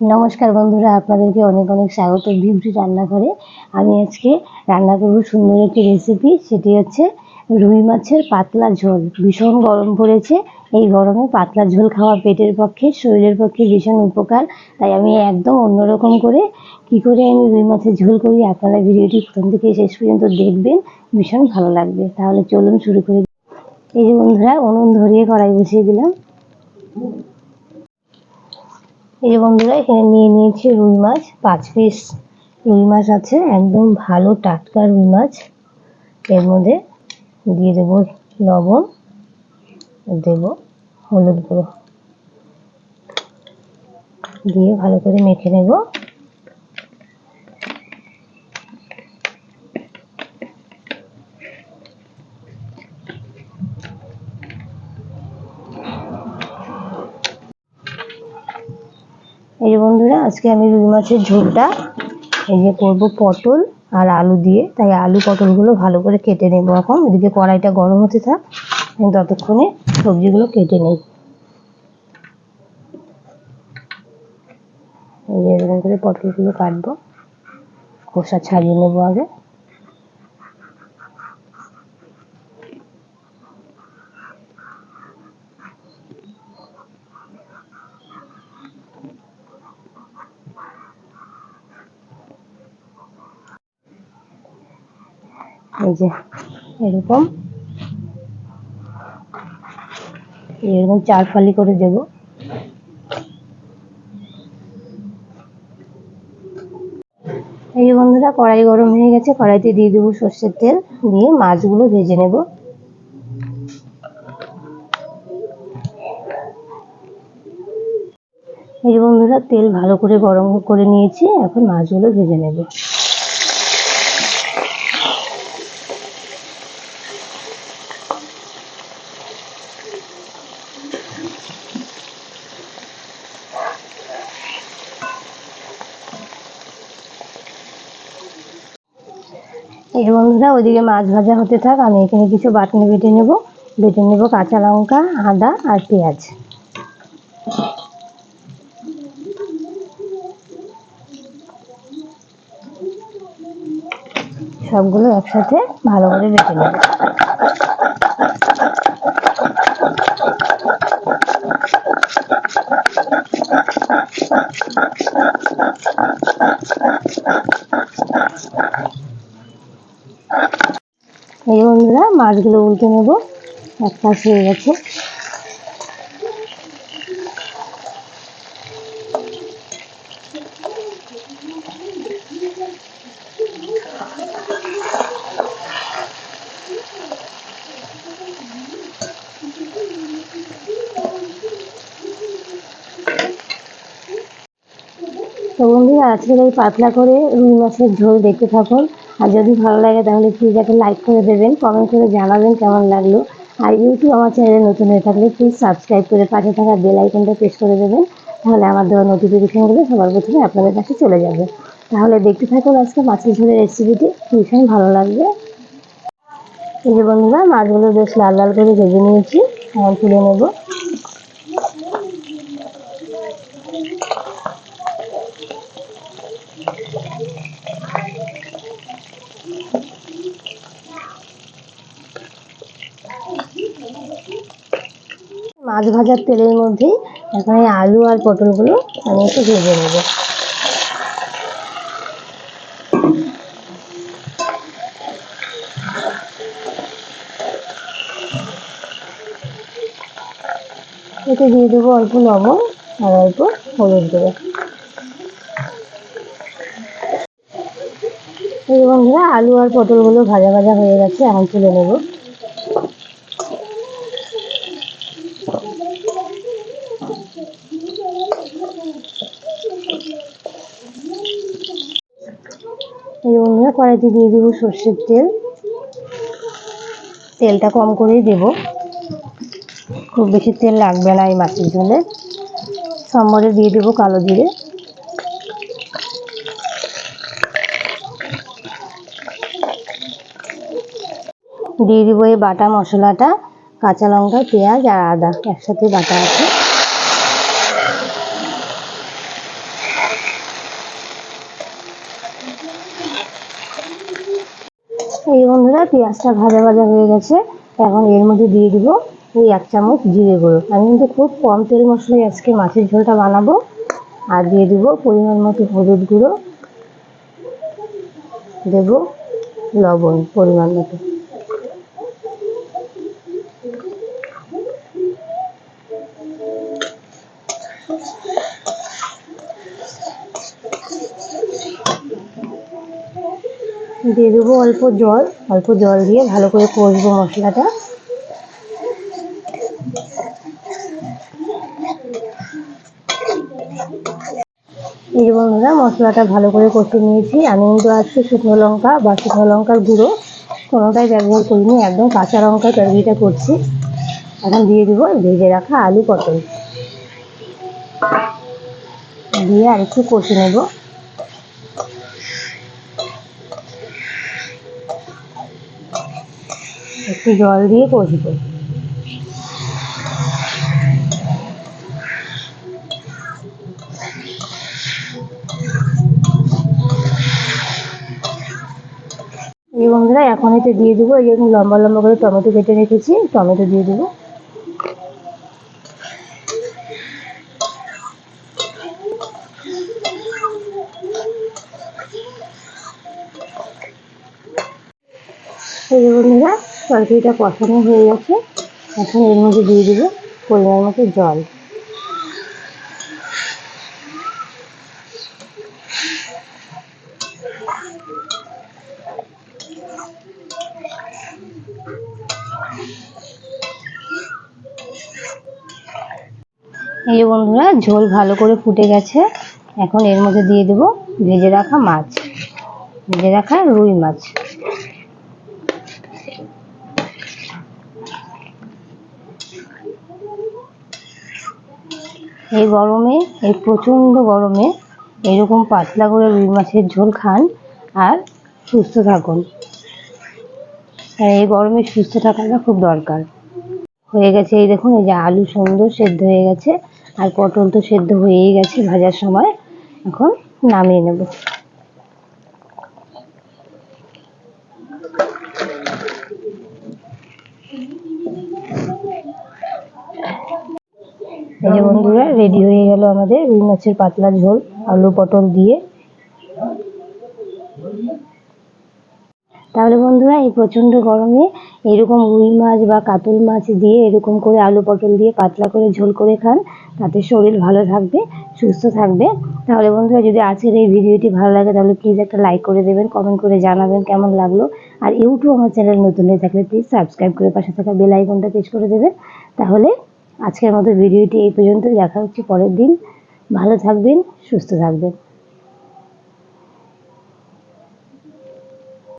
নমস্কার বন্ধুরা, আপনাদেরকে অনেক অনেক স্বাগত। ভিভরি রান্নাঘরে আমি আজকে রান্না করব সুন্দর একটি রেসিপি সেটি হচ্ছে রুই মাছের পাতলা ঝোল। ভীষণ গরম পড়েছে, এই গরমে পাতলা ঝোল খাওয়া পেটের পক্ষে, শরীরের পক্ষে ভীষণ উপকার। তাই আমি একদম অন্যরকম করে কি করে আমি রুই মাছের ঝোল করি, আপনারা ভিডিওটি প্রথম থেকে শেষ পর্যন্ত দেখবেন, ভীষণ ভালো লাগবে। তাহলে চলুন শুরু করে। এই যে বন্ধুরা, উনুন ধরিয়ে কড়াই বসিয়ে দিলাম। এই যে বন্ধুরা, এখানে নিয়ে নিয়েছি রুই মাছ, পাঁচ পিস রুই মাছ আছে, একদম ভালো টাটকা রুই মাছ। এর মধ্যে দিয়ে দেব লবণ, দেব হলুদ গুঁড়ো। দিয়ে ভালো করে মেখে নেব। এই যে বন্ধুরা, আজকে আমি রুই মাছের ঝোলটা এই যে করব পটল আর আলু দিয়ে। তাই আলু পটলগুলো ভালো করে কেটে নেব এখন। এদিকে কড়াইটা গরম হতে থাক, আমি ততক্ষণে সবজিগুলো কেটে নেই। এই যে এরকম করে পটলগুলো কাটবো, খোসা ছাড়িয়ে নেব আগে। এই যে, এরকম। এরকম চার ফালি করে দেব। এই বন্ধুরা, কড়াই গরম হয়ে গেছে। কড়াইতে দিয়ে দেবো সর্ষের তেল। দিয়ে মাছগুলো ভেজে নেব। এই বন্ধুরা, তেল ভালো করে গরম করে নিয়েছি। এখন মাছগুলো ভেজে নেব। এই বন্ধুরা, ওইদিকে মাছ ভাজা হতে থাক, আমি এখানে কিছু বাটনে বেটে নেব। বেটে নেব কাঁচা লঙ্কা, আদা আর পেঁয়াজ। সবগুলো একসাথে ভালো করে বেটে নেব। এই বন্ধুরা, মাছগুলো উল্টে নেব। এক পাশ হয়ে গেছে। তো বন্ধুরা, আজকের এই পাতলা করে রুই মাছের ঝোল দেখতে থাকুন। আর যদি ভালো লাগে তাহলে প্লিজ একটা লাইক করে দেবেন কমেন্ট করে জানাবেন কেমন লাগল। আর ইউটিউব আমার চ্যানেলে নতুন হয়ে থাকলে প্লিজ সাবস্ক্রাইব করে পাশে থাকা বেল আইকনটা প্রেস করে দেবেন, তাহলে আমার দেওয়া নোটিফিকেশনগুলো সবার প্রথমে আপনাদের কাছে চলে যাবে। তাহলে দেখতে থাকুন আজকে মাছের ঝোলের রেসিপিটি ভীষণ ভালো লাগবে। এই যে বন্ধুরা, মাছগুলো বেশ লাল লাল করে ভেজে নিয়েছি, এখন তুলে নেব। মাছ ভাজার তেলের মধ্যেই এখন এই আলু আর পটলগুলো আমি একটু ভেজে নেব। এতে দিয়ে দেবো অল্প লবণ আর অল্প হলুদ দেবো এই বন্ধুরা, আলু আর পটলগুলো ভাজা ভাজা হয়ে গেছে, এখন তুলে নেব। বন্ধুরা কড়াইতে দিয়ে দেবো সর্ষের তেল। তেলটা কম করেই দেব। খুব বেশি তেল লাগবে না এই মাছের ঝোলে সম্বরে দিয়ে দেবো কালো জিরে। দিয়ে দেবো এই বাটা মশলাটা, কাঁচা লঙ্কা, পেঁয়াজ আর আদা। একসাথে বাটা আছে। এই বন্ধুরা, পেঁয়াজটা ভাজা ভাজা হয়ে গেছে। এখন এর মধ্যে দিয়ে দিব এই এক চামচ জিরে গুঁড়ো। আমি কিন্তু খুব কম তেল মশলায় আজকে মাছের ঝোলটা বানাবো। আর দিয়ে দিব পরিমাণ মতো হলুদ গুঁড়ো। দেব লবণ পরিমাণ মতো। দিয়ে দেবো অল্প জল অল্প জল দিয়ে ভালো করে কষবো মশলাটা। এই বন্ধুরা, মশলাটা ভালো করে কষে নিয়েছি। আমি কিন্তু আজকে শুকনো লঙ্কা বা শুকনো লঙ্কার গুঁড়ো কোনোটাই ব্যবহার করিনি, একদম কাঁচা লঙ্কার তরকারিটা করছি। এখন দিয়ে দেবো ভেজে রাখা আলু পটল। দিয়ে আর একটু কষে নেব। একটু জল দিয়ে কষবো। এই বন্ধুরা, এখন এতে দিয়ে দেবো, এই যেরকম লম্বা লম্বা করে টমেটো কেটে রেখেছি, টমেটো দিয়ে দেবো। এই বন্ধুরা তরকারিটা কষানো হয়ে গেছে। এখন এর মধ্যে দিয়ে দেবো পরিমাণ মতো জল। এই যে বন্ধুরা, ঝোল ভালো করে ফুটে গেছে। এখন এর মধ্যে দিয়ে দেবো ভেজে রাখা মাছ। ভেজে রাখা রুই মাছ। এই গরমে, এই প্রচণ্ড গরমে এরকম পাতলা করে রুই মাছের ঝোল খান আর সুস্থ থাকুন। আর এই গরমে সুস্থ থাকাটা খুব দরকার। হয়ে গেছে এই দেখুন, এই যে আলু সুন্দর সেদ্ধ হয়ে গেছে। আর পটল তো সেদ্ধ হয়েই গেছে ভাজার সময়। এখন নামিয়ে নেব। এই যে বন্ধুরা রেডি হয়ে গেল আমাদের রুই মাছের পাতলা ঝোল আলু পটল দিয়ে। তাহলে বন্ধুরা এই প্রচণ্ড গরমে এরকম রুই মাছ বা কাতল মাছ দিয়ে এরকম করে আলু পটল দিয়ে পাতলা করে ঝোল করে খান তাতে শরীর ভালো থাকবে সুস্থ থাকবে। তাহলে বন্ধুরা যদি আজকের এই ভিডিওটি ভালো লাগে তাহলে প্লিজ একটা লাইক করে দেবেন কমেন্ট করে জানাবেন কেমন লাগল। আর ইউটিউব আমার চ্যানেল নতুন হয়ে থাকলে প্লিজ সাবস্ক্রাইব করে পাশে থাকা বেল আইকনটা প্রেস করে দেবেন। তাহলে আজকের মতো ভিডিওটি এই পর্যন্ত দেখা হচ্ছে পরের দিন। ভালো থাকবেন সুস্থ থাকবেন।